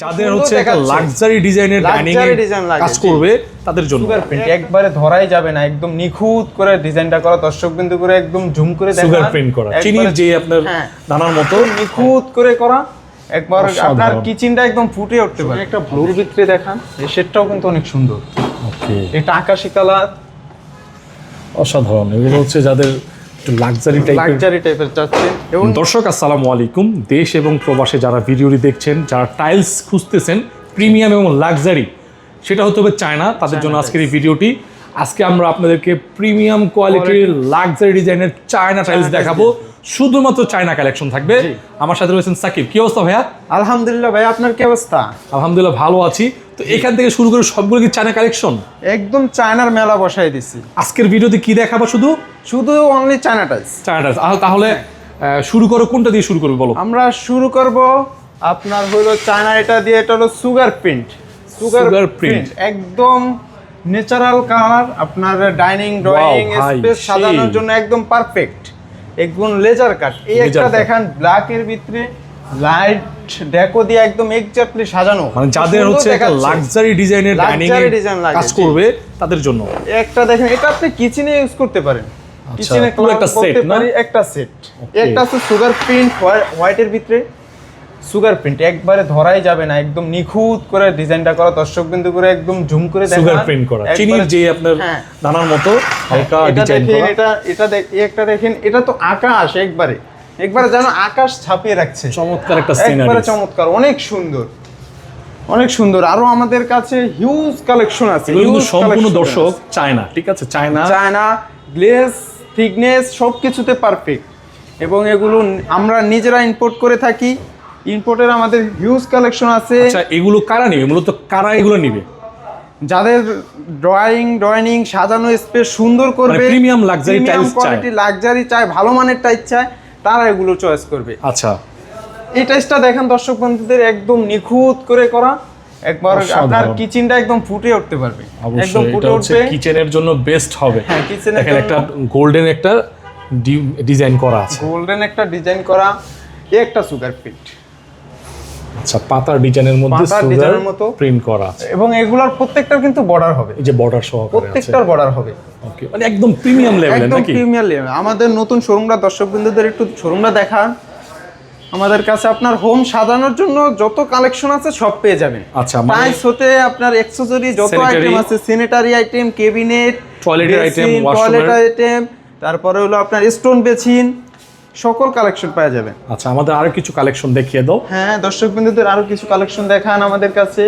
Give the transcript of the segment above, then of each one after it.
যাদের হচ্ছে একটা লাক্সারি ডিজাইনের ডাইনিং design লাগে, কাজ করবে তাদের জন্য। সুগার প্রিন্ট একবারে ধরাই যাবে না একদম নিখুঁত করে ডিজাইনটা করা দর্শক বিন্দু করে একদম ঝুম করে দেখান। সুগার প্রিন্ট করা চিনির যে আপনার হ্যাঁ। দানার মতো। নিখুঁত করে করা। একবার আপনার কিচেনটা একদম ফুটে উঠতে পারে। একটা ব্লুর ভিতরে দেখান এই শেডটাও কিন্তু অনেক সুন্দর। ওকে এটা আকাশি কালার। অসাধারণ। এগুলো হচ্ছে যাদের লাক্সারি টাইপের লাক্সারি টাইপের চাচ্ছে এবং দর্শক আসসালামু আলাইকুম। দেশ এবং প্রবাসে যারা ভিডিওটি দেখছেন যারা টাইলস খুঁজতেছেন প্রিমিয়াম এবং লাক্সারি সেটা হতে হবে চায়না তাদের জন্য আজকের এই ভিডিওটি। আজকে আমরা আপনাদেরকে প্রিমিয়াম কোয়ালিটির লাক্সারি ডিজাইনের চায়না টাইলস দেখাবো। শুধুমাত্র চায়না কালেকশন থাকবে। আমার সাথে রয়েছেন সাকিব। কি অবস্থা ভাইয়া? আলহামদুলিল্লাহ ভাই আপনার কি অবস্থা? আলহামদুলিল্লাহ ভালো আছি। তো এখান থেকে শুরু করে সবগুলো কি চায়না কালেকশন একদম চায়নার মেলা বসাই দিছি। আজকের ভিডিওতে কি দেখাবো শুধু? শুধু only China tiles China tiles তাহলে শুরু করো কোনটা দিয়ে শুরু করবে বলো? আমরা শুরু করব আপনার হলো চায়না এটা দিয়ে এটা হলো সুগার প্রিন্ট সুগার প্রিন্ট একদম ন্যাচারাল কালার আপনার ডাইনিং ড্রয়িং স্পেস সাজানোর জন্য একদম পারফেক্ট একদম লেজার কাট এই একটা। দেখান ব্ল্যাক এর ভিতরে। লাইট ডেকো দিয়ে একদম এক্স্যাক্টলি সাজানো। মানে যাদের হচ্ছে একটা লাক্সারি ডিজাইনের ডাইনিং লাগে, কাজ করবে তাদের জন্য। একটা দেখেন এটা আপনি কিচেনে ইউজ করতে পারেন। কিচেনে পুরো একটা set, না? একটা সেট একটা আছে সুগার প্রিন্ট হোয়াইটের ভিতরে সুগার প্রিন্ট একবারে ধরাই যাবে না একদম নিখুঁত করে ডিজাইনটা করা। দর্শক বিন্দু করে একদম ঝুম করে দেখান। সুগার প্রিন্ট করা চিনির যে আপনার হ্যাঁ। দানার মতো হালকা এটা ডিজাইন করা। এটা এটা দেখ একটা দেখেন এটা তো আকাশ একবারে। একবারে যেন আকাশ ছাপিয়ে রাখছে। চমৎকার একটা একবারে চমৎকার অনেক সুন্দর। অনেক সুন্দর। আরও আমাদের কাছে হিউজ কালেকশন আছে কিন্তু সম্পূর্ণ দর্শক চায়না ঠিক আছে? চায়না। চায়না গ্লেস থিকনেস সব কিছুতে পারফেক্ট এবং এগুলো আমরা নিজেরা ইম্পোর্ট করে থাকি। ইম্পোর্টের আমাদের হিউজ কালেকশন আছে। আচ্ছা এগুলো কারা নিবে? মূলত কারা এগুলো নিবে? যাদের ড্রয়িং ড্রয়িং সাজানো স্পেস সুন্দর করবে। প্রিমিয়াম luxury tiles চায়। কোয়ালিটি লাক্সারি চায় ভালো মানের টাইপ চায়। তারা এগুলো চয়েস করবে। আচ্ছা। এই টাইসটা দেখেন দর্শক বন্ধুদের একদম নিখুঁত করে করা। একবার। আপনার কিচেনটা একদম ফুটে উঠতে পারবে। একদম ফুটে উঠবে। কিচেনের জন্য বেস্ট হবে। হ্যাঁ, কিচেনে দেখেন একটা গোল্ডেন একটা ডিজাইন করা আছে। গোল্ডেন একটা ডিজাইন করা একটা সুগার প্রিন্ট আচ্ছা পাতার ডিজাইনের মধ্যে পাতার ডিজাইনের মতো। প্রিন্ট করা আছে। এবং এগুলার প্রত্যেকটার কিন্তু বর্ডার হবে। এই যে বর্ডার আছে। প্রত্যেকটার বর্ডার হবে। ওকে মানে একদম প্রিমিয়াম একদম নাকি? প্রিমিয়ার লেভেল আমাদের নতুন শোরুমটা দর্শক বিন্দুদের একটু শোরুমটা দেখান। আমাদের কাছে আপনার হোম সাজানোর জন্য যত কালেকশন আছে সব পেয়ে যাবেন। আচ্ছা, মানে- টাইলস হতে আপনার অ্যাকসেসরি যত আইটেম আছে স্যানিটারি আইটেম কেবিনেট Toilet এর? item, টয়লেট আইটেম তারপরে হলো আপনার স্টোন বেচিন সকল কালেকশন পাওয়া যাবে। আচ্ছা আমাদের আরও কিছু কালেকশন দেখিয়ে দাও। হ্যাঁ দর্শক বিন্দুদের আরও কিছু কালেকশন দেখান আমাদের কাছে।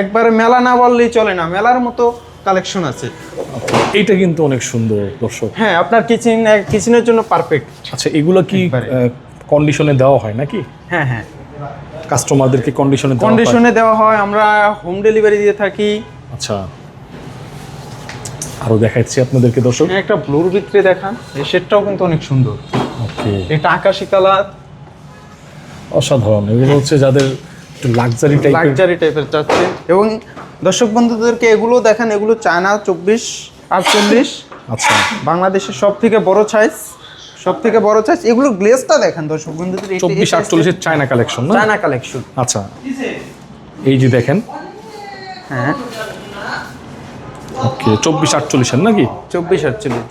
একবারে মেলা না বললেই চলে না মেলার মতো কালেকশন আছে। এইটা কিন্তু অনেক সুন্দর দর্শক। হ্যাঁ আপনার কিচেন কিচেনের জন্য পারফেক্ট আচ্ছা এগুলো কি কন্ডিশনে দেওয়া হয় নাকি? হ্যাঁ হ্যাঁ। কাস্টমারদেরকে কন্ডিশনে কন্ডিশনে দেওয়া হয়? আমরা হোম ডেলিভারি দিয়ে থাকি। আচ্ছা। আরও দেখাচ্ছি আপনাদেরকে দর্শক। হ্যাঁ, একটা ব্লুর ভিতরে দেখান। এই শেডটাও কিন্তু অনেক সুন্দর। এটা আকাশি কালার। অসাধারণ। এগুলো হচ্ছে যাদের একটু লাক্সারি টাইপের লাক্সারি টাইপের চাচ্ছে। এবং দর্শক বন্ধুদেরকে এগুলো দেখান এগুলো চায়না চব্বিশ আটচল্লিশ। আচ্ছা। বাংলাদেশের সব থেকে বড় সাইজ সব থেকে বড় সাইজ এগুলো গ্লেসটা দেখান দর্শক বন্ধুদের চব্বিশ আটচল্লিশের চায়না কালেকশন না? চায়না কালেকশন আচ্ছা। এই যে দেখেন। হ্যাঁ। ওকে চব্বিশ আটচল্লিশের নাকি? চব্বিশ আটচল্লিশ